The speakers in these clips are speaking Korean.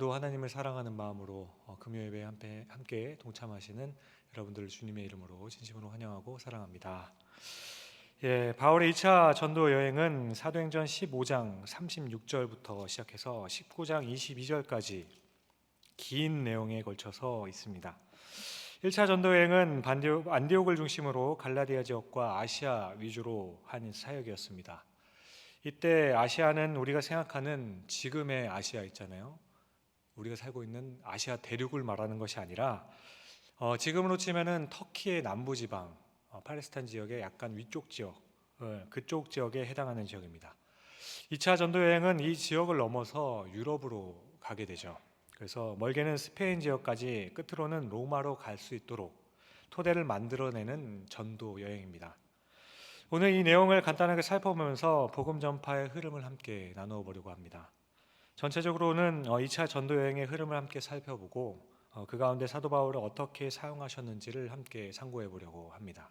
오늘도 하나님을 사랑하는 마음으로 어, 금요 예배에 함께, 함께 동참하시는 여러분들을 주님의 이름으로 진심으로 환영하고 사랑합니다. 예, 바울의 2차 전도 여행은 사도행전 15장 36절부터 시작해서 19장 22절까지 긴 내용에 걸쳐서 있습니다. 1차 전도 여행은 안디옥을 중심으로 갈라디아 지역과 아시아 위주로 한 사역이었습니다. 이때 아시아는 우리가 생각하는 지금의 아시아 있잖아요. 우리가 살고 있는 아시아 대륙을 말하는 것이 아니라 어, 지금으로 치면은 터키의 남부 지방, 어, 팔레스타인 지역의 약간 위쪽 지역, 어, 그쪽 지역에 해당하는 지역입니다. 2차 전도 여행은 이 지역을 넘어서 유럽으로 가게 되죠. 그래서 멀게는 스페인 지역까지 끝으로는 로마로 갈 수 있도록 토대를 만들어내는 전도 여행입니다. 오늘 이 내용을 간단하게 살펴보면서 복음 전파의 흐름을 함께 나누어 보려고 합니다. 전체적으로는 2차 전도 여행의 흐름을 함께 살펴보고 어, 그 가운데 사도 바울을 어떻게 사용하셨는지를 함께 상고해 보려고 합니다.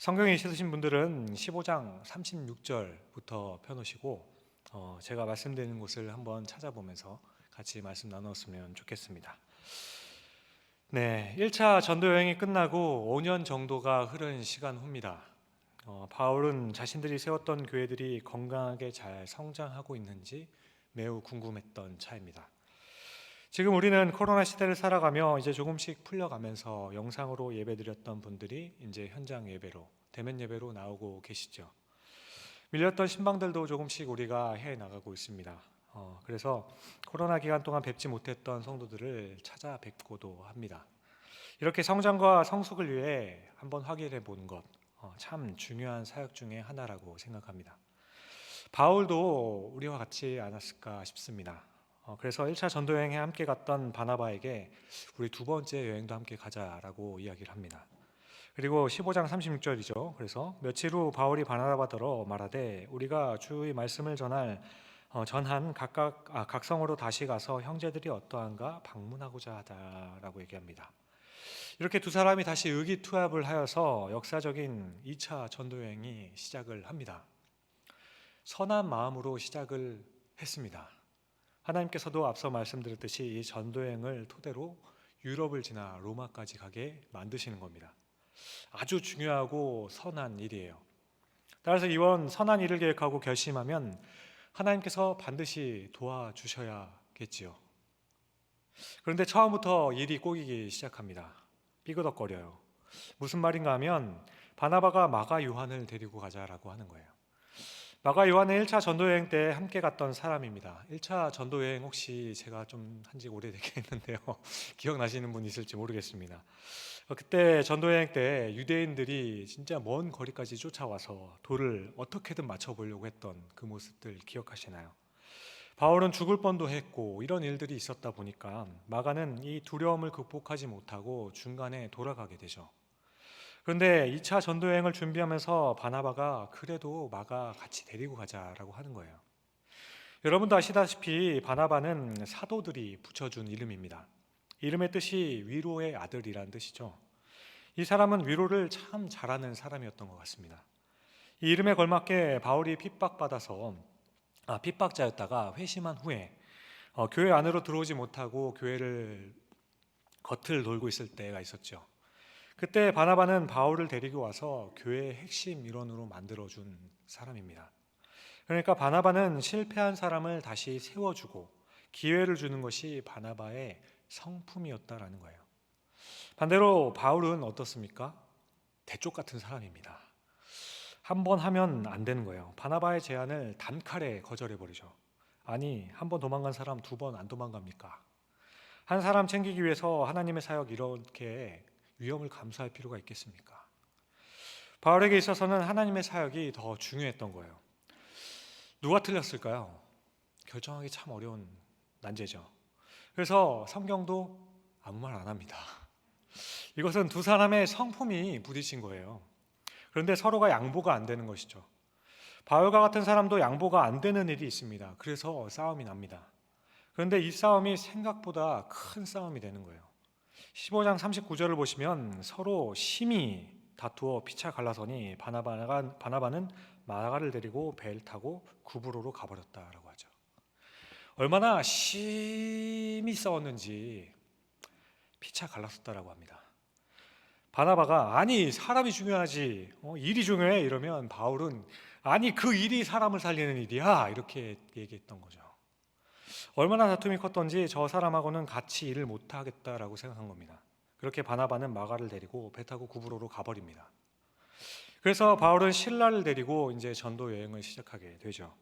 성경에 있으신 분들은 15장 36절부터 펴놓으시고 어, 제가 말씀드리는 곳을 한번 찾아보면서 같이 말씀 나눴으면 좋겠습니다. 네, 1차 전도 여행이 끝나고 5년 정도가 흐른 시간 후입니다. 어, 바울은 자신들이 세웠던 교회들이 건강하게 잘 성장하고 있는지 매우 궁금했던 차입니다. 지금 우리는 코로나 시대를 살아가며 이제 조금씩 풀려가면서 영상으로 예배드렸던 분들이 이제 현장 예배로 대면 예배로 나오고 계시죠. 밀렸던 신방들도 조금씩 우리가 해 나가고 있습니다. 어, 그래서 코로나 기간 동안 뵙지 못했던 성도들을 찾아뵙고도 합니다. 이렇게 성장과 성숙을 위해 한번 확인해 보는 것, 어, 참 중요한 사역 중의 하나라고 생각합니다. 바울도 우리와 같지 않았을까 싶습니다. 어, 그래서 1차 전도 여행에 함께 갔던 바나바에게 우리 두 번째 여행도 함께 가자라고 이야기를 합니다. 그리고 15장 36절이죠. 그래서 며칠 후 바울이 바나바더러 말하되 우리가 주의 말씀을 전할 어, 전한 각각 아, 각성으로 다시 가서 형제들이 어떠한가 방문하고자 하다라고 얘기합니다. 이렇게 두 사람이 다시 의기투합을 하여서 역사적인 2차 전도 여행이 시작을 합니다. 선한 마음으로 시작을 했습니다. 하나님께서도 앞서 말씀드렸듯이 이 전도 여행을 토대로 유럽을 지나 로마까지 가게 만드시는 겁니다. 아주 중요하고 선한 일이에요. 따라서 이번 선한 일을 계획하고 결심하면 하나님께서 반드시 도와주셔야겠지요. 그런데 처음부터 일이 꼬이기 시작합니다. 삐그덕거려요. 무슨 말인가 하면 바나바가 마가 요한을 데리고 가자라고 하는 거예요. 마가 요한은 1차 전도 여행 때 함께 갔던 사람입니다. 1차 전도 여행 혹시 제가 좀 한지 오래되겠는데요. 기억나시는 분 있을지 모르겠습니다. 그때 전도 여행 때 유대인들이 진짜 먼 거리까지 쫓아와서 돌을 어떻게든 맞춰 보려고 했던 그 모습들 기억하시나요? 바울은 죽을 뻔도 했고 이런 일들이 있었다 보니까 마가는 이 두려움을 극복하지 못하고 중간에 돌아가게 되죠. 그런데 2차 전도 여행을 준비하면서 바나바가 그래도 마가 같이 데리고 가자라고 하는 거예요. 여러분도 아시다시피 바나바는 사도들이 붙여준 이름입니다. 이름의 뜻이 위로의 아들이라는 뜻이죠. 이 사람은 위로를 참 잘하는 사람이었던 것 같습니다. 이 이름에 걸맞게 바울이 핍박받아서 아, 핍박자였다가 회심한 후에 어, 교회 안으로 들어오지 못하고 교회를 겉을 돌고 있을 때가 있었죠. 그때 바나바는 바울을 데리고 와서 교회의 핵심 일원으로 만들어준 사람입니다. 그러니까 바나바는 실패한 사람을 다시 세워주고 기회를 주는 것이 바나바의 성품이었다라는 거예요. 반대로 바울은 어떻습니까? 대쪽 같은 사람입니다. 한 번 하면 안 되는 거예요. 바나바의 제안을 단칼에 거절해 버리죠. 아니, 한 번 도망간 사람 두 번 안 도망갑니까? 한 사람 챙기기 위해서 하나님의 사역 이렇게 위험을 감수할 필요가 있겠습니까? 바울에게 있어서는 하나님의 사역이 더 중요했던 거예요. 누가 틀렸을까요? 결정하기 참 어려운 난제죠. 그래서 성경도 아무 말 안 합니다. 이것은 두 사람의 성품이 부딪힌 거예요. 그런데 서로가 양보가 안 되는 것이죠. 바울과 같은 사람도 양보가 안 되는 일이 있습니다. 그래서 싸움이 납니다. 그런데 이 싸움이 생각보다 큰 싸움이 되는 거예요. 15장 39절을 보시면 서로 심히 다투어 피차 갈라서니 바나바가, 바나바는 마가를 데리고 배를 타고 구브로로 가버렸다라고 하죠. 얼마나 심히 싸웠는지 피차 갈랐었다라고 합니다. 바나바가 아니 사람이 중요하지 어, 일이 중요해 이러면 바울은 아니 그 일이 사람을 살리는 일이야 이렇게 얘기했던 거죠. 얼마나 다툼이 컸던지 저 사람하고는 같이 일을 못 하겠다라고 생각한 겁니다. 그렇게 바나바는 마가를 데리고 배 타고 구브로로 가버립니다. 그래서 바울은 신라를 데리고 이제 전도 여행을 시작하게 되죠.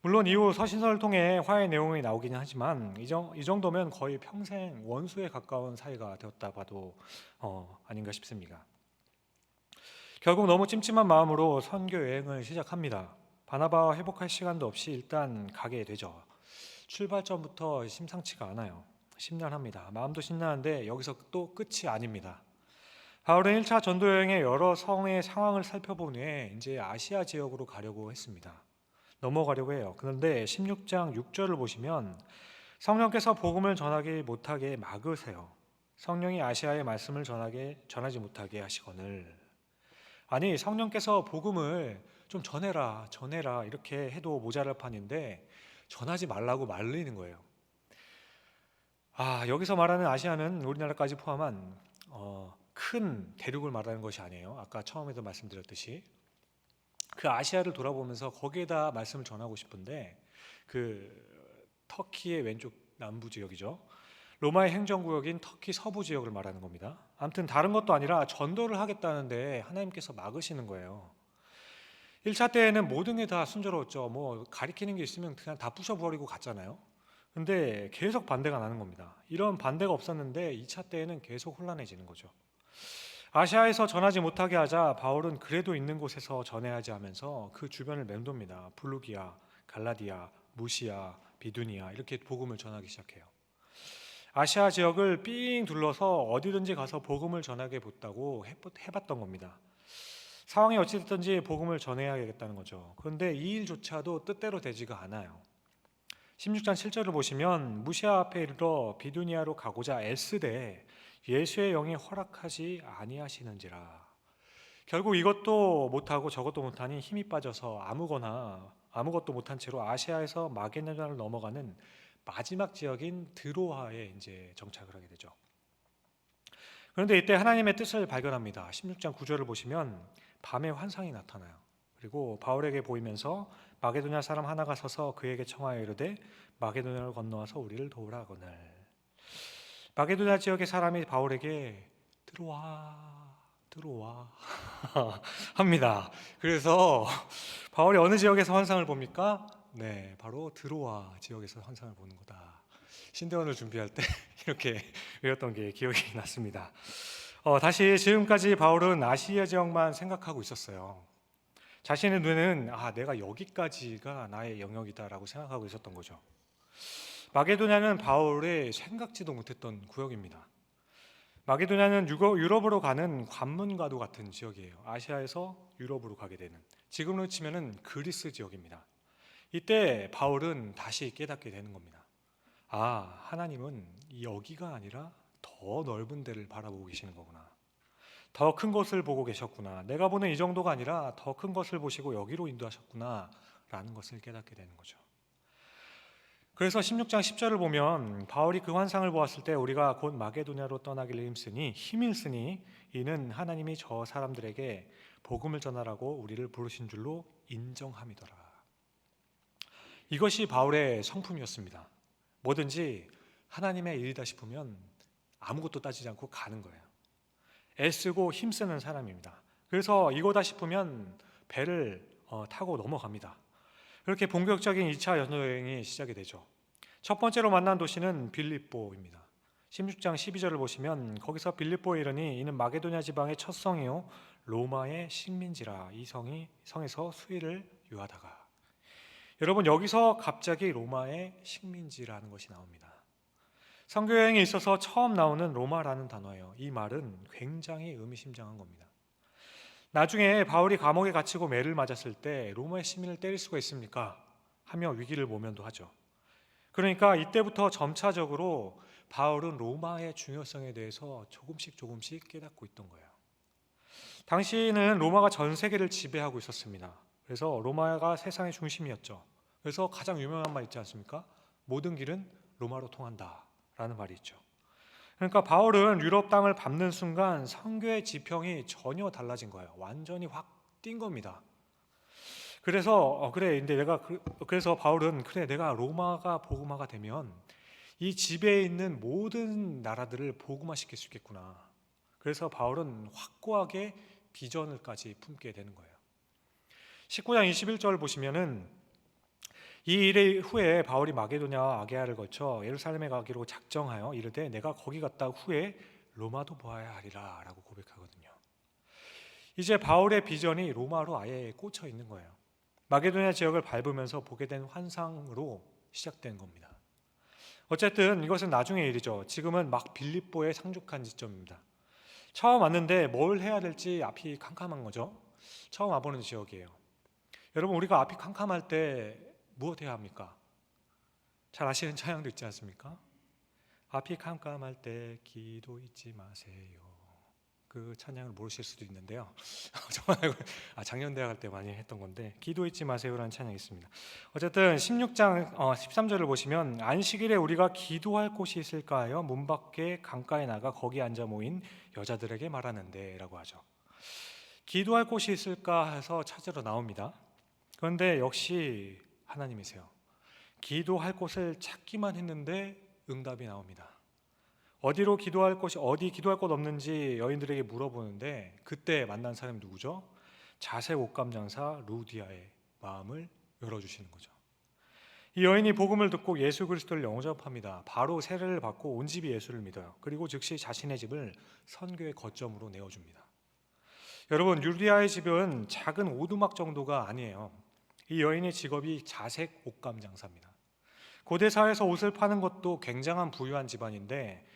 물론 이후 서신서를 통해 화해 내용이 나오기는 하지만 이 정도면 거의 평생 원수에 가까운 사이가 되었다 봐도 어, 아닌가 싶습니다. 결국 너무 찜찜한 마음으로 선교 여행을 시작합니다. 바나바와 회복할 시간도 없이 일단 가게 되죠. 출발점부터 심상치가 않아요. 심란합니다. 마음도 심란한데 여기서 또 끝이 아닙니다. 바울은 1차 전도 여행의 여러 성의 상황을 살펴본 후에 이제 아시아 지역으로 가려고 했습니다. 넘어가려고 해요. 그런데 16장 6절을 보시면 성령께서 복음을 전하기 못하게 막으세요. 성령이 아시아의 말씀을 전하게 전하지 못하게 하시거늘 아니 성령께서 복음을 좀 전해라 전해라 이렇게 해도 모자랄 판인데 전하지 말라고 말리는 거예요. 아 여기서 말하는 아시아는 우리나라까지 포함한 어, 큰 대륙을 말하는 것이 아니에요. 아까 처음에도 말씀드렸듯이 그 아시아를 돌아보면서 거기에다 말씀을 전하고 싶은데 그 터키의 왼쪽 남부 지역이죠. 로마의 행정구역인 터키 서부 지역을 말하는 겁니다. 아무튼 다른 것도 아니라 전도를 하겠다는데 하나님께서 막으시는 거예요. 1차 때에는 모든 게 다 순조로웠죠. 뭐 가리키는 게 있으면 그냥 다 부셔버리고 갔잖아요. 근데 계속 반대가 나는 겁니다. 이런 반대가 없었는데 2차 때에는 계속 혼란해지는 거죠. 아시아에서 전하지 못하게 하자 바울은 그래도 있는 곳에서 전해야지 하면서 그 주변을 맴돕니다. 블루기아, 갈라디아, 무시아, 비두니아 이렇게 복음을 전하기 시작해요. 아시아 지역을 삥 둘러서 어디든지 가서 복음을 전하게 봤다고 해봤던 겁니다. 상황이 어찌됐든지 복음을 전해야겠다는 거죠. 그런데 이 일조차도 뜻대로 되지가 않아요. 16장 7절을 보시면 무시아 앞에 이르러 비두니아로 가고자 애쓰되 예수의 영이 허락하지 아니하시는지라. 결국 이것도 못하고 저것도 못하니 힘이 빠져서 아무거나 아무것도 못한 채로 아시아에서 마게도냐를 넘어가는 마지막 지역인 드로아에 이제 정착을 하게 되죠. 그런데 이때 하나님의 뜻을 발견합니다. 16장 9절을 보시면 밤에 환상이 나타나요. 그리고 바울에게 보이면서 마게도냐 사람 하나가 서서 그에게 청하여 이르되 마게도냐를 건너와서 우리를 도우라거늘. 마게도냐 지역의 사람이 바울에게 들어와 들어와 합니다. 그래서 바울이 어느 지역에서 환상을 봅니까? 네, 바로 들어와 지역에서 환상을 보는 거다. 신대원을 준비할 때 이렇게 외웠던 게 기억이 났습니다. 어, 다시 지금까지 바울은 아시아 지역만 생각하고 있었어요. 자신의 눈에는 아 내가 여기까지가 나의 영역이다라고 생각하고 있었던 거죠. 마게도냐는 바울의 생각지도 못했던 구역입니다. 마게도냐는 유럽으로 가는 관문과도 같은 지역이에요. 아시아에서 유럽으로 가게 되는 지금으로 치면은 그리스 지역입니다. 이때 바울은 다시 깨닫게 되는 겁니다. 아 하나님은 여기가 아니라 더 넓은 데를 바라보고 계시는 거구나. 더 큰 것을 보고 계셨구나. 내가 보는 이 정도가 아니라 더 큰 것을 보시고 여기로 인도하셨구나 라는 것을 깨닫게 되는 거죠. 그래서 16장 10절을 보면 바울이 그 환상을 보았을 때 우리가 곧 마게도냐로 떠나기를 힘쓰니 힘을 쓰니 이는 하나님이 저 사람들에게 복음을 전하라고 우리를 부르신 줄로 인정함이더라. 이것이 바울의 성품이었습니다. 뭐든지 하나님의 일이다 싶으면 아무것도 따지지 않고 가는 거예요. 애쓰고 힘쓰는 사람입니다. 그래서 이거다 싶으면 배를 어, 타고 넘어갑니다. 그렇게 본격적인 2차 연도 여행이 시작이 되죠. 첫 번째로 만난 도시는 빌립보입니다. 16장 12절을 보시면 거기서 빌립보에 이르니 이는 마게도냐 지방의 첫 성이요 로마의 식민지라 이 성이 성에서 수위를 유하다가 여러분 여기서 갑자기 로마의 식민지라는 것이 나옵니다. 선교 여행에 있어서 처음 나오는 로마라는 단어예요. 이 말은 굉장히 의미심장한 겁니다. 나중에 바울이 감옥에 갇히고 매를 맞았을 때 로마의 시민을 때릴 수가 있습니까? 하며 위기를 모면도 하죠. 그러니까 이때부터 점차적으로 바울은 로마의 중요성에 대해서 조금씩 조금씩 깨닫고 있던 거예요. 당시는 로마가 전 세계를 지배하고 있었습니다. 그래서 로마가 세상의 중심이었죠. 그래서 가장 유명한 말 있지 않습니까? 모든 길은 로마로 통한다 라는 말이 있죠. 그러니까 바울은 유럽 땅을 밟는 순간 선교의 지평이 전혀 달라진 거예요. 완전히 확 뛴 겁니다. 그래서 어, 그래, 근데 내가 그, 래서 바울은 그래, 내가 로마가 복음화가 되면 이 집에 있는 모든 나라들을 복음화 시킬 수 있겠구나. 그래서 바울은 확고하게 비전을까지 품게 되는 거예요. 19장 21절 보시면은 이 일의 후에 바울이 마게도냐와 아게아를 거쳐 예루살렘에 가기로 작정하여 이르되 내가 거기 갔다 후에 로마도 보아야 하리라라고 고백하거든요. 이제 바울의 비전이 로마로 아예 꽂혀 있는 거예요. 마게도냐 지역을 밟으면서 보게 된 환상으로 시작된 겁니다. 어쨌든 이것은 나중의 일이죠. 지금은 막 빌립보에 상륙한 지점입니다. 처음 왔는데 뭘 해야 될지 앞이 캄캄한 거죠. 처음 와보는 지역이에요. 여러분 우리가 앞이 캄캄할 때 무엇 해야 합니까? 잘 아시는 찬양도 있지 않습니까? 앞이 캄캄할 때 기도 잊지 마세요. 그 찬양을 모르실 수도 있는데요. 정말 아, 작년 대학 할 때 많이 했던 건데 기도 잊지 마세요라는 찬양이 있습니다. 어쨌든 16장 어, 13절을 보시면 안식일에 우리가 기도할 곳이 있을까요? 문 밖에 강가에 나가 거기 앉아 모인 여자들에게 말하는데라고 하죠. 기도할 곳이 있을까 해서 찾으러 나옵니다. 그런데 역시 하나님이세요. 기도할 곳을 찾기만 했는데 응답이 나옵니다. 어디로 기도할 곳이 어디 기도할 곳 없는지 여인들에게 물어보는데 그때 만난 사람이 누구죠? 자색 옷감 장사 루디아의 마음을 열어주시는 거죠. 이 여인이 복음을 듣고 예수 그리스도를 영접합니다. 바로 세례를 받고 온 집이 예수를 믿어요. 그리고 즉시 자신의 집을 선교의 거점으로 내어줍니다. 여러분 루디아의 집은 작은 오두막 정도가 아니에요. 이 여인의 직업이 자색 옷감 장사입니다. 고대 사회에서 옷을 파는 것도 굉장한 부유한 집안인데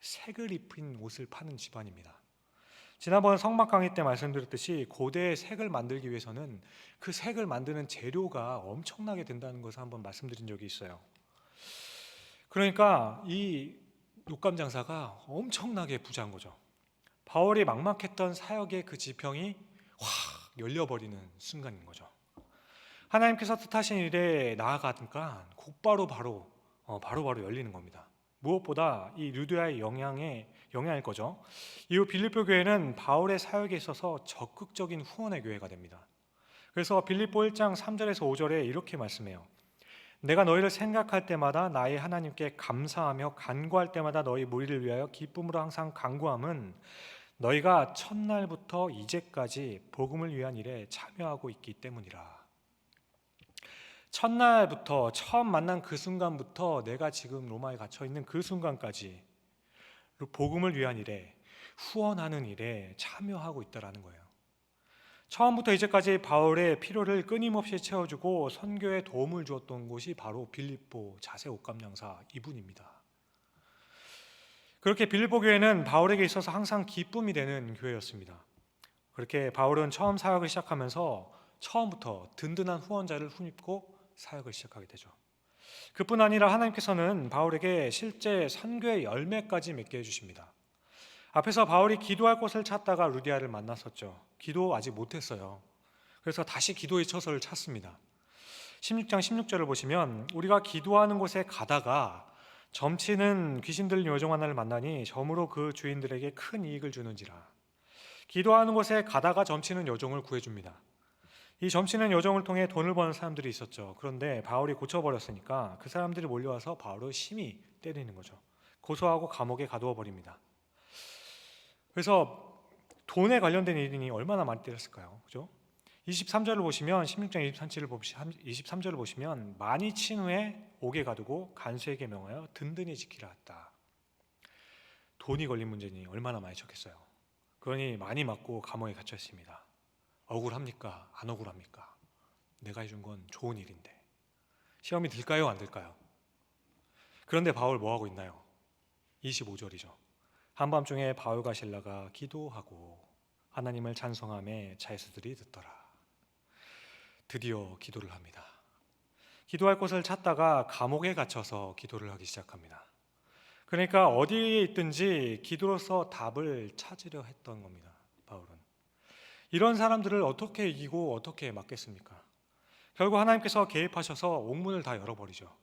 색을 입힌 옷을 파는 집안입니다. 지난번 성막 강의 때 말씀드렸듯이 고대의 색을 만들기 위해서는 그 색을 만드는 재료가 엄청나게 된다는 것을 한번 말씀드린 적이 있어요. 그러니까 이 옷감 장사가 엄청나게 부자인 거죠. 바울이 막막했던 사역의 그 지평이 확 열려버리는 순간인 거죠. 하나님께서 뜻하신 일에 나아가니까 곧바로 바로 어, 바로 바로 열리는 겁니다. 무엇보다 이 루디아의 영향에 영향일 거죠. 이후 빌립보 교회는 바울의 사역에 있어서 적극적인 후원의 교회가 됩니다. 그래서 빌립보 1장 3절에서 5절에 이렇게 말씀해요. 내가 너희를 생각할 때마다 나의 하나님께 감사하며 간구할 때마다 너희 무리를 위하여 기쁨으로 항상 간구함은 너희가 첫날부터 이제까지 복음을 위한 일에 참여하고 있기 때문이라. 첫날부터 처음 만난 그 순간부터 내가 지금 로마에 갇혀 있는 그 순간까지 복음을 위한 일에 후원하는 일에 참여하고 있다라는 거예요. 처음부터 이제까지 바울의 필요를 끊임없이 채워주고 선교에 도움을 주었던 곳이 바로 빌립보 자세 옷감량사 이분입니다. 그렇게 빌립보 교회는 바울에게 있어서 항상 기쁨이 되는 교회였습니다. 그렇게 바울은 처음 사역을 시작하면서 처음부터 든든한 후원자를 힘입고 사역을 시작하게 되죠. 그뿐 아니라 하나님께서는 바울에게 실제 선교의 열매까지 맺게 해주십니다. 앞에서 바울이 기도할 곳을 찾다가 루디아를 만났었죠. 기도 아직 못했어요. 그래서 다시 기도의 처소를 찾습니다. 16장 16절을 보시면 우리가 기도하는 곳에 가다가 점치는 귀신 들린 여종 하나를 만나니 점으로 그 주인들에게 큰 이익을 주는지라. 기도하는 곳에 가다가 점치는 여종을 구해줍니다. 이 점치는 여정을 통해 돈을 버는 사람들이 있었죠. 그런데 바울이 고쳐버렸으니까 그 사람들이 몰려와서 바울을 심히 때리는 거죠. 고소하고 감옥에 가두어 버립니다. 그래서 돈에 관련된 일이 얼마나 많이 때렸을까요? 그죠? 23절을 보시면 16장 23절을 보시면 23절을 보시면 많이 친 후에 옥에 가두고 간수에게 명하여 든든히 지키라 했다. 돈이 걸린 문제니 얼마나 많이 쳤겠어요. 그러니 많이 맞고 감옥에 갇혀 있습니다. 억울합니까? 안 억울합니까? 내가 해준 건 좋은 일인데 시험이 들까요? 안 들까요? 그런데 바울 뭐 하고 있나요? 25절이죠. 한밤중에 바울과 신라가 기도하고 하나님을 찬송함에 자에서들이 듣더라. 드디어 기도를 합니다. 기도할 곳을 찾다가 감옥에 갇혀서 기도를 하기 시작합니다. 그러니까 어디에 있든지 기도로서 답을 찾으려 했던 겁니다. 이런 사람들을 어떻게 이기고 어떻게 막겠습니까? 결국 하나님께서 개입하셔서 옥문을 다 열어버리죠.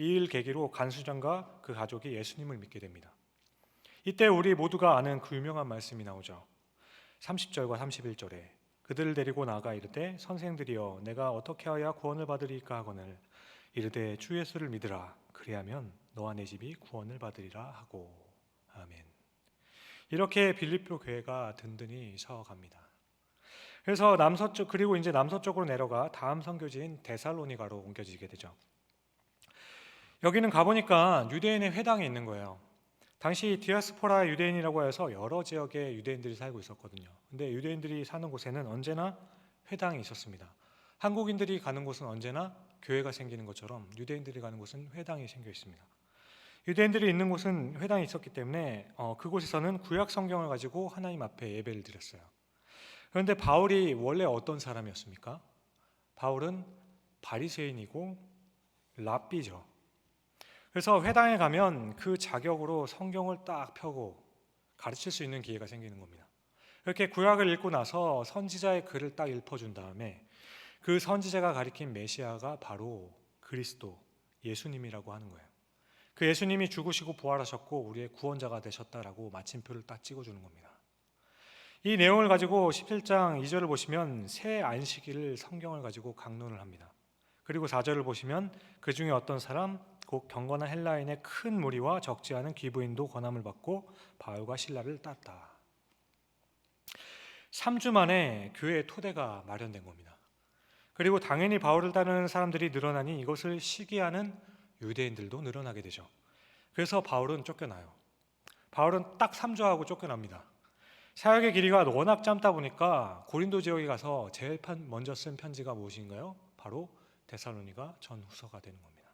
이 일 계기로 간수장과 그 가족이 예수님을 믿게 됩니다. 이때 우리 모두가 아는 그 유명한 말씀이 나오죠. 30절과 31절에 그들을 데리고 나가 이르되 선생들이여 내가 어떻게 하여야 구원을 받으리까 하거늘 이르되 주 예수를 믿으라 그리하면 너와 내 집이 구원을 받으리라 하고 아멘. 이렇게 빌립보 교회가 든든히 서갑니다. 그래서 남서쪽 그리고 이제 남서쪽으로 내려가 다음 선교지인 데살로니가로 옮겨지게 되죠. 여기는 가보니까 유대인의 회당이 있는 거예요. 당시 디아스포라 유대인이라고 해서 여러 지역의 유대인들이 살고 있었거든요. 근데 유대인들이 사는 곳에는 언제나 회당이 있었습니다. 한국인들이 가는 곳은 언제나 교회가 생기는 것처럼 유대인들이 가는 곳은 회당이 생겨 있습니다. 유대인들이 있는 곳은 회당이 있었기 때문에 어, 그곳에서는 구약 성경을 가지고 하나님 앞에 예배를 드렸어요. 그런데 바울이 원래 어떤 사람이었습니까? 바울은 바리새인이고 랍비죠. 그래서 회당에 가면 그 자격으로 성경을 딱 펴고 가르칠 수 있는 기회가 생기는 겁니다. 이렇게 구약을 읽고 나서 선지자의 글을 딱 읽어준 다음에 그 선지자가 가리킨 메시아가 바로 그리스도 예수님이라고 하는 거예요. 그 예수님이 죽으시고 부활하셨고 우리의 구원자가 되셨다라고 마침표를 딱 찍어주는 겁니다. 이 내용을 가지고 17장 2절을 보시면 새 안식일을 성경을 가지고 강론을 합니다. 그리고 4절을 보시면 그 중에 어떤 사람 곧 경건한 헬라인의 큰 무리와 적지 않은 귀부인도 권함을 받고 바울과 신라를 땄다. 3주 만에 교회의 토대가 마련된 겁니다. 그리고 당연히 바울을 따르는 사람들이 늘어나니 이것을 시기하는 유대인들도 늘어나게 되죠. 그래서 바울은 쫓겨나요. 바울은 딱 3주하고 쫓겨납니다. 사역의 길이가 워낙 짧다 보니까 고린도 지역에 가서 제일 먼저 쓴 편지가 무엇인가요? 바로 데살로니가 전후서가 되는 겁니다.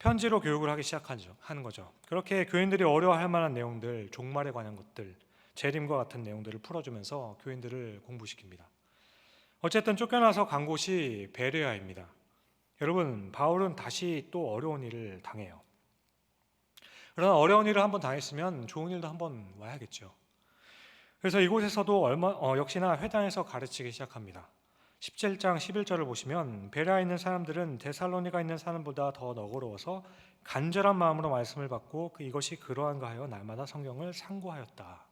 편지로 교육을 하기 시작하는 거죠. 그렇게 교인들이 어려워할 만한 내용들, 종말에 관한 것들, 재림과 같은 내용들을 풀어주면서 교인들을 공부시킵니다. 어쨌든 쫓겨나서 간 곳이 베레아입니다. 여러분, 바울은 다시 또 어려운 일을 당해요. 그러나 어려운 일을 한번 당했으면 좋은 일도 한번 와야겠죠. 그래서 이곳에서도 얼마, 어, 역시나 회당에서 가르치기 시작합니다. 17장 11절을 보시면 베레아에 있는 사람들은 데살로니가 있는 사람보다 더 너그러워서 간절한 마음으로 말씀을 받고 그 이것이 그러한가 하여 날마다 성경을 상고하였다.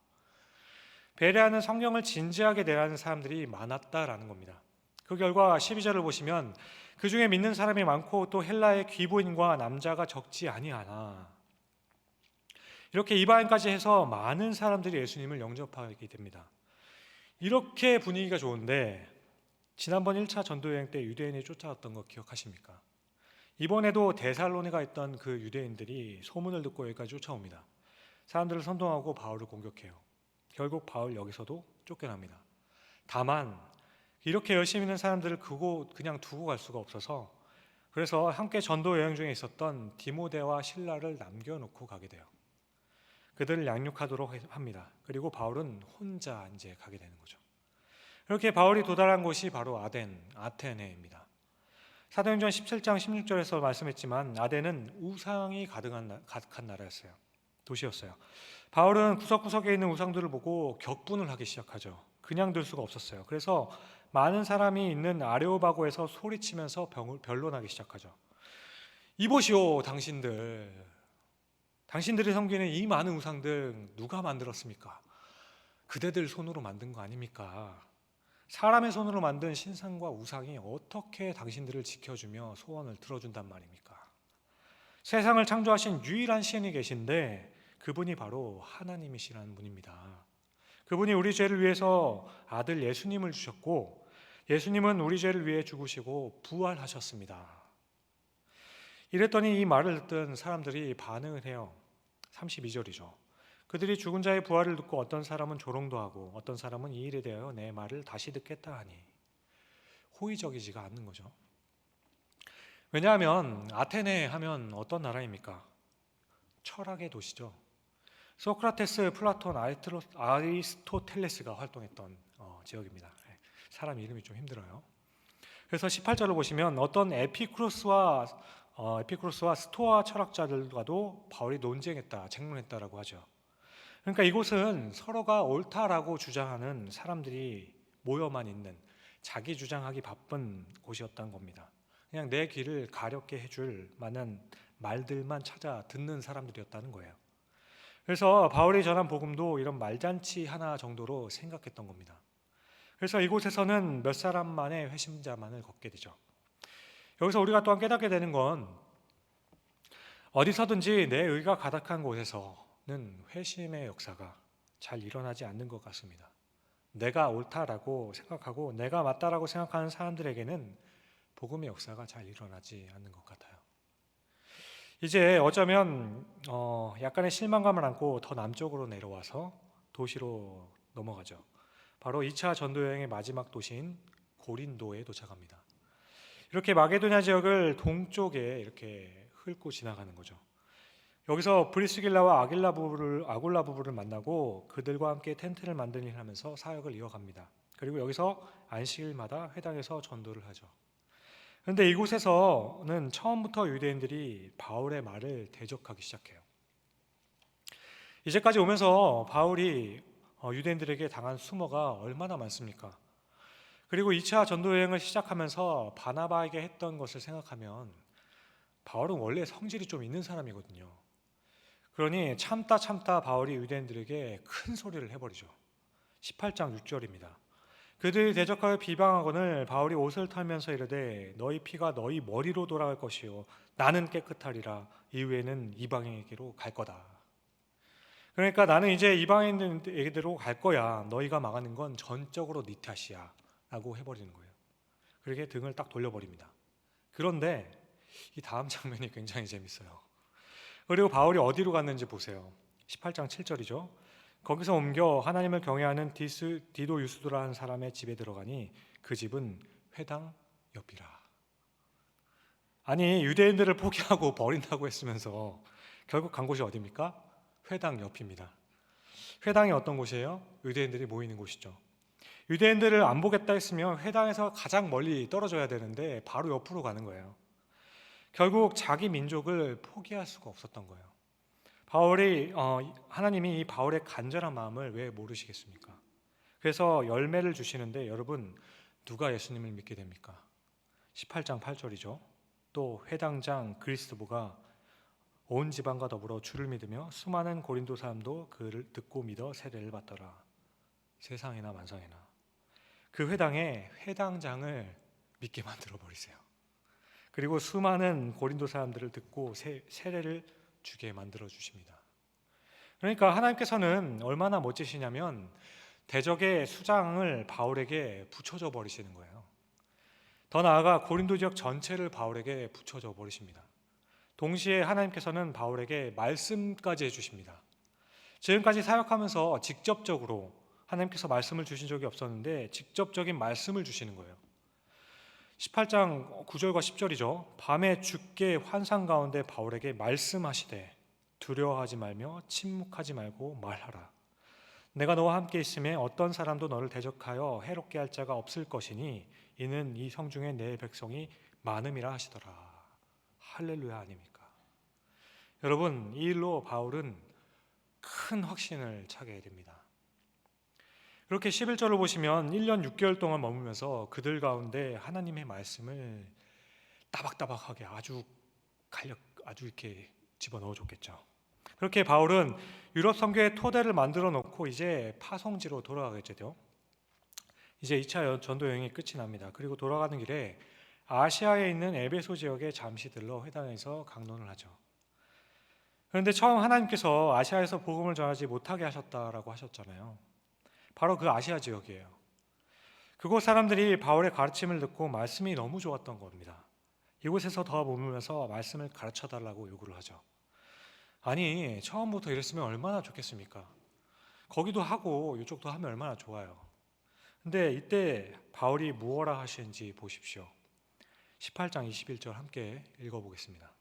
베레아는 성경을 진지하게 대하는 사람들이 많았다라는 겁니다. 그 결과 12절을 보시면 그 중에 믿는 사람이 많고 또 헬라의 귀부인과 남자가 적지 아니하나 이렇게 이방인까지 해서 많은 사람들이 예수님을 영접하게 됩니다. 이렇게 분위기가 좋은데 지난번 1차 전도 여행 때 유대인이 쫓아왔던 거 기억하십니까? 이번에도 데살로니가 있던 그 유대인들이 소문을 듣고 여기까지 쫓아옵니다. 사람들을 선동하고 바울을 공격해요. 결국 바울 여기서도 쫓겨납니다. 다만 이렇게 열심히 있는 사람들을 그곳 그냥 두고 갈 수가 없어서 그래서 함께 전도 여행 중에 있었던 디모데와 신라를 남겨놓고 가게 돼요. 그들을 양육하도록 합니다. 그리고 바울은 혼자 이제 가게 되는 거죠. 이렇게 바울이 도달한 곳이 바로 아덴, 아테네입니다. 사도행전 17장 16절에서 말씀했지만 아덴은 우상이 가득한, 가득한 나라였어요. 도시였어요. 바울은 구석구석에 있는 우상들을 보고 격분을 하기 시작하죠. 그냥 둘 수가 없었어요. 그래서 많은 사람이 있는 아레오바고에서 소리치면서 변론하기 시작하죠. 이보시오, 당신들. 당신들이 섬기는 이 많은 우상들 누가 만들었습니까? 그대들 손으로 만든 거 아닙니까? 사람의 손으로 만든 신상과 우상이 어떻게 당신들을 지켜주며 소원을 들어준단 말입니까? 세상을 창조하신 유일한 신이 계신데 그분이 바로 하나님이시라는 분입니다. 그분이 우리 죄를 위해서 아들 예수님을 주셨고 예수님은 우리 죄를 위해 죽으시고 부활하셨습니다. 이랬더니 이 말을 듣던 사람들이 반응을 해요. 32절이죠. 그들이 죽은 자의 부활을 듣고 어떤 사람은 조롱도 하고 어떤 사람은 이 일에 대하여 내 말을 다시 듣겠다 하니 호의적이지가 않는 거죠. 왜냐하면 아테네 하면 어떤 나라입니까? 철학의 도시죠. 소크라테스, 플라톤, 아리스토텔레스가 활동했던 어, 지역입니다. 네, 사람 이름이 좀 힘들어요. 그래서 18절을 보시면 어떤 에피크로스와 어, 에피크로스와 스토아 철학자들과도 바울이 논쟁했다, 쟁론했다라고 하죠. 그러니까 이곳은 서로가 옳다라고 주장하는 사람들이 모여만 있는 자기 주장하기 바쁜 곳이었던 겁니다. 그냥 내 귀를 가렵게 해줄 만한 말들만 찾아 듣는 사람들이었다는 거예요. 그래서 바울이 전한 복음도 이런 말잔치 하나 정도로 생각했던 겁니다. 그래서 이곳에서는 몇 사람만의 회심자만을 걷게 되죠. 여기서 우리가 또한 깨닫게 되는 건 어디서든지 내 의가 가득한 곳에서는 회심의 역사가 잘 일어나지 않는 것 같습니다. 내가 옳다라고 생각하고 내가 맞다라고 생각하는 사람들에게는 복음의 역사가 잘 일어나지 않는 것 같아요. 이제 어쩌면 어 약간의 실망감을 안고 더 남쪽으로 내려와서 도시로 넘어가죠. 바로 2차 전도 여행의 마지막 도시인 고린도에 도착합니다. 이렇게 마게도냐 지역을 동쪽에 이렇게 훑고 지나가는 거죠. 여기서 브리스길라와 아길라 부부를 아굴라 부부를 만나고 그들과 함께 텐트를 만드는 일을 하면서 사역을 이어갑니다. 그리고 여기서 안식일마다 회당에서 전도를 하죠. 그런데 이곳에서는 처음부터 유대인들이 바울의 말을 대적하기 시작해요. 이제까지 오면서 바울이 어, 유대인들에게 당한 수모가 얼마나 많습니까? 그리고 2차 전도 여행을 시작하면서 바나바에게 했던 것을 생각하면 바울은 원래 성질이 좀 있는 사람이거든요. 그러니 참다 참다 바울이 유대인들에게 큰 소리를 해버리죠. 18장 6절입니다. 그들이 대적하여 비방하거늘 바울이 옷을 털면서 이르되 너희 피가 너희 머리로 돌아갈 것이요 나는 깨끗하리라 이후에는 이방인에게로 갈 거다. 그러니까 나는 이제 이방인에게로 갈 거야. 너희가 망하는 건 전적으로 네 탓이야. 라고 해버리는 거예요. 그렇게 등을 딱 돌려버립니다. 그런데 이 다음 장면이 굉장히 재밌어요. 그리고 바울이 어디로 갔는지 보세요. 18장 7절이죠. 거기서 옮겨 하나님을 경외하는 디스, 디도 유스도라는 사람의 집에 들어가니 그 집은 회당 옆이라. 아니 유대인들을 포기하고 버린다고 했으면서 결국 간 곳이 어디입니까? 회당 옆입니다. 회당이 어떤 곳이에요? 유대인들이 모이는 곳이죠. 유대인들을 안 보겠다 했으면 회당에서 가장 멀리 떨어져야 되는데 바로 옆으로 가는 거예요. 결국 자기 민족을 포기할 수가 없었던 거예요. 바울이 어, 하나님이 이 바울의 간절한 마음을 왜 모르시겠습니까? 그래서 열매를 주시는데 여러분 누가 예수님을 믿게 됩니까? 18장 8절이죠. 또 회당장 그리스도가 온 지방과 더불어 주를 믿으며 수많은 고린도 사람도 그를 듣고 믿어 세례를 받더라. 세상이나 만상이나 그 회당에 회당장을 믿게 만들어 버리세요. 그리고 수많은 고린도 사람들을 듣고 세, 세례를 주게 만들어 주십니다. 그러니까 하나님께서는 얼마나 멋지시냐면 대적의 수장을 바울에게 붙여줘 버리시는 거예요. 더 나아가 고린도 지역 전체를 바울에게 붙여줘 버리십니다. 동시에 하나님께서는 바울에게 말씀까지 해주십니다. 지금까지 사역하면서 직접적으로 하나님께서 말씀을 주신 적이 없었는데 직접적인 말씀을 주시는 거예요. 18장 9절과 10절이죠. 밤에 죽게 환상 가운데 바울에게 말씀하시되 두려워하지 말며 침묵하지 말고 말하라. 내가 너와 함께 있음에 어떤 사람도 너를 대적하여 해롭게 할 자가 없을 것이니 이는 이 성중에 내 백성이 많음이라 하시더라. 할렐루야 아닙니까? 여러분 이 일로 바울은 큰 확신을 차게 됩니다. 그렇게 11절을 보시면 1년 6개월 동안 머물면서 그들 가운데 하나님의 말씀을 따박따박하게 아주 간력 아주 이렇게 집어넣어 줬겠죠. 그렇게 바울은 유럽 선교의 토대를 만들어 놓고 이제 파송지로 돌아가겠죠. 이제 2차 전도 여행이 끝이 납니다. 그리고 돌아가는 길에 아시아에 있는 에베소 지역에 잠시 들러 회당에서 강론을 하죠. 그런데 처음 하나님께서 아시아에서 복음을 전하지 못하게 하셨다라고 하셨잖아요. 바로 그 아시아 지역이에요. 그곳 사람들이 바울의 가르침을 듣고 말씀이 너무 좋았던 겁니다. 이곳에서 더 머물면서 말씀을 가르쳐 달라고 요구를 하죠. 아니, 처음부터 이랬으면 얼마나 좋겠습니까? 거기도 하고 이쪽도 하면 얼마나 좋아요. 근데 이때 바울이 무엇라 하시는지 보십시오. 18장 21절 함께 읽어보겠습니다.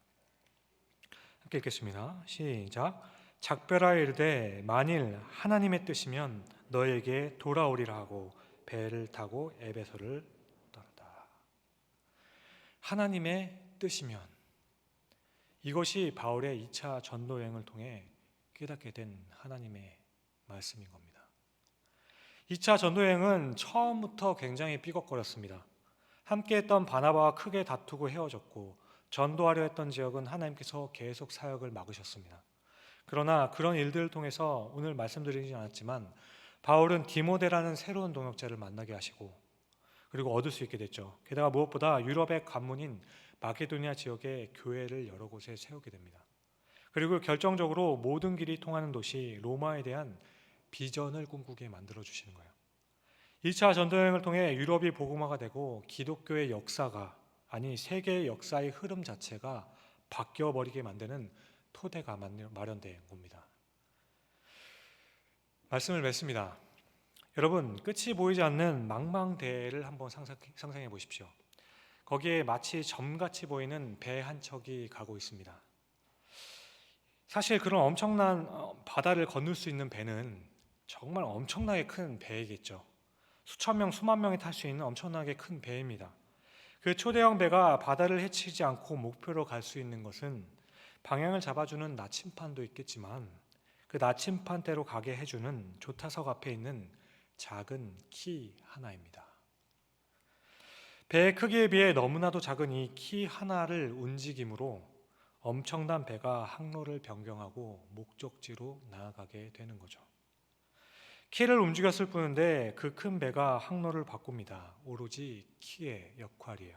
함께 읽겠습니다. 시작. 작별하여 이르되 만일 하나님의 뜻이면 너에게 돌아오리라 하고 배를 타고 에베소를 떠났다. 하나님의 뜻이면 이것이 바울의 2차 전도 여행을 통해 깨닫게 된 하나님의 말씀인 겁니다. 2차 전도 여행은 처음부터 굉장히 삐걱거렸습니다. 함께했던 바나바와 크게 다투고 헤어졌고 전도하려 했던 지역은 하나님께서 계속 사역을 막으셨습니다. 그러나 그런 일들을 통해서 오늘 말씀드리지 않았지만 바울은 디모데라는 새로운 동역자를 만나게 하시고 그리고 얻을 수 있게 됐죠. 게다가 무엇보다 유럽의 관문인 마케도니아 지역에 교회를 여러 곳에 세우게 됩니다. 그리고 결정적으로 모든 길이 통하는 도시 로마에 대한 비전을 꿈꾸게 만들어 주시는 거예요. 2차 전도여행을 통해 유럽이 복음화가 되고 기독교의 역사가 아니 세계의 역사의 흐름 자체가 바뀌어 버리게 만드는 토대가 마련된 겁니다. 말씀을 맺습니다. 여러분 끝이 보이지 않는 망망대해를 한번 상상해 보십시오. 거기에 마치 점같이 보이는 배 한 척이 가고 있습니다. 사실 그런 엄청난 어, 바다를 건널 수 있는 배는 정말 엄청나게 큰 배이겠죠. 수천 명, 수만 명이 탈 수 있는 엄청나게 큰 배입니다. 그 초대형 배가 바다를 헤치지 않고 목표로 갈 수 있는 것은 방향을 잡아주는 나침판도 있겠지만 그 나침판대로 가게 해주는 조타석 앞에 있는 작은 키 하나입니다. 배의 크기에 비해 너무나도 작은 이 키 하나를 움직임으로 엄청난 배가 항로를 변경하고 목적지로 나아가게 되는 거죠. 키를 움직였을 뿐인데 그 큰 배가 항로를 바꿉니다. 오로지 키의 역할이에요.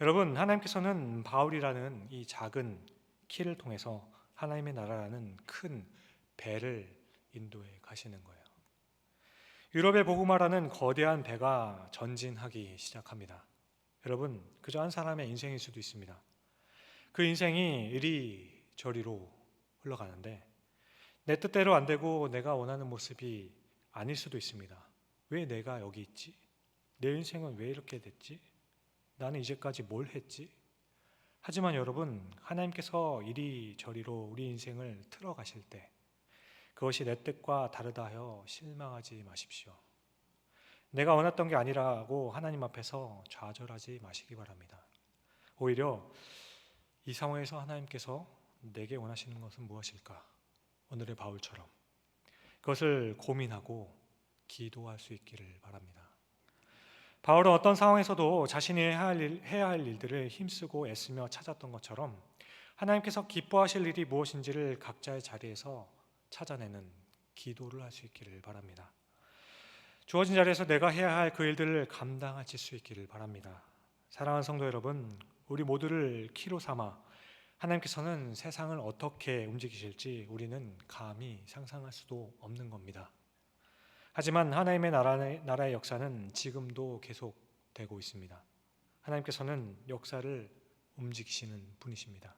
여러분, 하나님께서는 바울이라는 이 작은 키를 통해서 하나님의 나라라는 큰 배를 인도해 가시는 거예요. 유럽의 복음화라는 거대한 배가 전진하기 시작합니다. 여러분, 그저 한 사람의 인생일 수도 있습니다. 그 인생이 이리 저리로 흘러가는데 내 뜻대로 안 되고 내가 원하는 모습이 아닐 수도 있습니다. 왜 내가 여기 있지? 내 인생은 왜 이렇게 됐지? 나는 이제까지 뭘 했지? 하지만 여러분, 하나님께서 이리저리로 우리 인생을 틀어 가실 때 그것이 내 뜻과 다르다 하여 실망하지 마십시오. 내가 원했던 게 아니라고 하나님 앞에서 좌절하지 마시기 바랍니다. 오히려 이 상황에서 하나님께서 내게 원하시는 것은 무엇일까? 오늘의 바울처럼 그것을 고민하고 기도할 수 있기를 바랍니다. 바울은 어떤 상황에서도 자신이 해야 할, 일, 해야 할 일들을 힘쓰고 애쓰며 찾았던 것처럼 하나님께서 기뻐하실 일이 무엇인지를 각자의 자리에서 찾아내는 기도를 할 수 있기를 바랍니다. 주어진 자리에서 내가 해야 할 그 일들을 감당하실 수 있기를 바랍니다. 사랑하는 성도 여러분, 우리 모두를 키로 삼아 하나님께서는 세상을 어떻게 움직이실지 우리는 감히 상상할 수도 없는 겁니다. 하지만 하나님의 나라의, 나라의 역사는 지금도 계속되고 있습니다. 하나님께서는 역사를 움직이시는 분이십니다.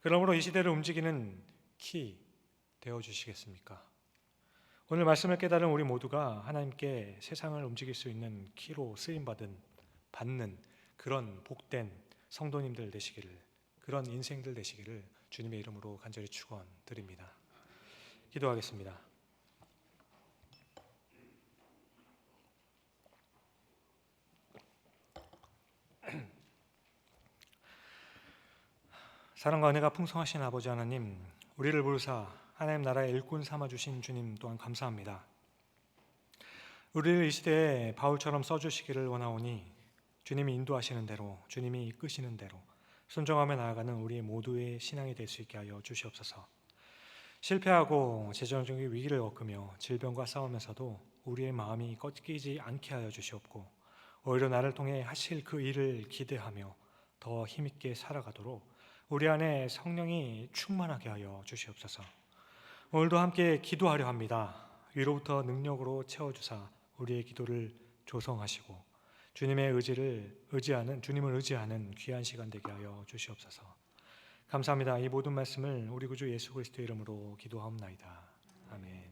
그러므로 이 시대를 움직이는 키, 되어 주시겠습니까? 오늘 말씀을 깨달은 우리 모두가 하나님께 세상을 움직일 수 있는 키로 쓰임 받은 받는 그런 복된 성도님들 되시기를 그런 인생들 되시기를 주님의 이름으로 간절히 축원드립니다. 기도하겠습니다. 사랑과 은혜가 풍성하신 아버지 하나님, 우리를 부르사 하나님 나라의 일꾼 삼아 주신 주님 또한 감사합니다. 우리를 이 시대에 바울처럼 써 주시기를 원하오니 주님이 인도하시는 대로 주님이 이끄시는 대로 순종하며 나아가는 우리 모두의 신앙이 될 수 있게 하여 주시옵소서. 실패하고 재정적인 위기를 겪으며 질병과 싸우면서도 우리의 마음이 꺾이지 않게 하여 주시옵고 오히려 나를 통해 하실 그 일을 기대하며 더 힘있게 살아가도록 우리 안에 성령이 충만하게 하여 주시옵소서. 오늘도 함께 기도하려 합니다. 위로부터 능력으로 채워주사 우리의 기도를 조성하시고 주님의 의지를 의지하는 주님을 의지하는 귀한 시간 되게 하여 주시옵소서. 감사합니다. 이 모든 말씀을 우리 구주 예수 그리스도 이름으로 기도하옵나이다. 아멘.